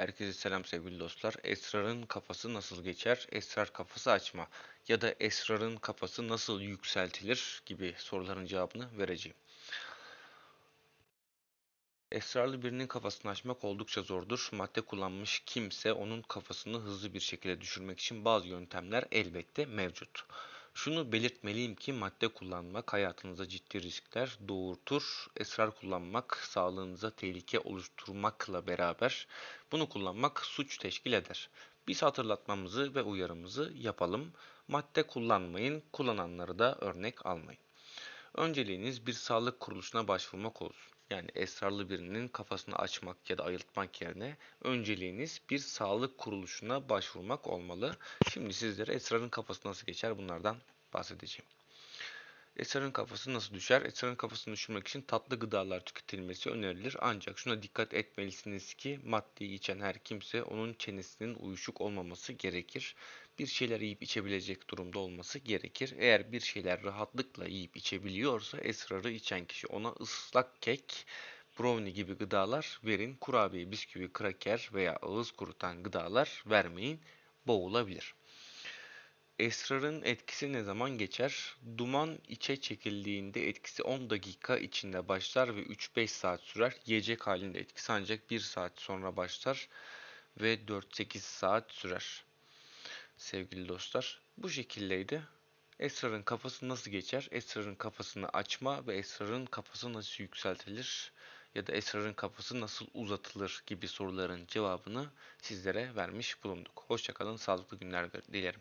Herkese selam sevgili dostlar. Esrarın kafası nasıl geçer? Esrar kafası açma ya da esrarın kafası nasıl yükseltilir gibi soruların cevabını vereceğim. Esrarlı birinin kafasını açmak oldukça zordur. Madde kullanmış kimse onun kafasını hızlı bir şekilde düşürmek için bazı yöntemler elbette mevcut. Şunu belirtmeliyim ki madde kullanmak hayatınıza ciddi riskler doğurtur. Esrar kullanmak sağlığınıza tehlike oluşturmakla beraber bunu kullanmak suç teşkil eder. Biz hatırlatmamızı ve uyarımızı yapalım. Madde kullanmayın, kullananları da örnek almayın. Önceliğiniz bir sağlık kuruluşuna başvurmak olsun. Yani esrarlı birinin kafasını açmak ya da ayıltmak yerine önceliğiniz bir sağlık kuruluşuna başvurmak olmalı. Şimdi sizlere esrarın kafası nasıl geçer bunlardan bahsedeceğim. Esrarın kafası nasıl düşer? Esrarın kafasını düşürmek için tatlı gıdalar tüketilmesi önerilir. Ancak şuna dikkat etmelisiniz ki maddeyi içen her kimse onun çenesinin uyuşuk olmaması gerekir. Bir şeyler yiyip içebilecek durumda olması gerekir. Eğer bir şeyler rahatlıkla yiyip içebiliyorsa esrarı içen kişi ona ıslak kek, brownie gibi gıdalar verin. Kurabiye, bisküvi, kraker veya ağız kurutan gıdalar vermeyin. Boğulabilir. Esrarın etkisi ne zaman geçer? Duman içe çekildiğinde etkisi 10 dakika içinde başlar ve 3-5 saat sürer. Yiyecek halinde etkisi ancak 1 saat sonra başlar ve 4-8 saat sürer. Sevgili dostlar, bu şekildeydi. Esrarın kafası nasıl geçer? Esrarın kafasını açma ve esrarın kafası nasıl yükseltilir? Ya da esrarın kafası nasıl uzatılır gibi soruların cevabını sizlere vermiş bulunduk. Hoşçakalın, sağlıklı günler dilerim.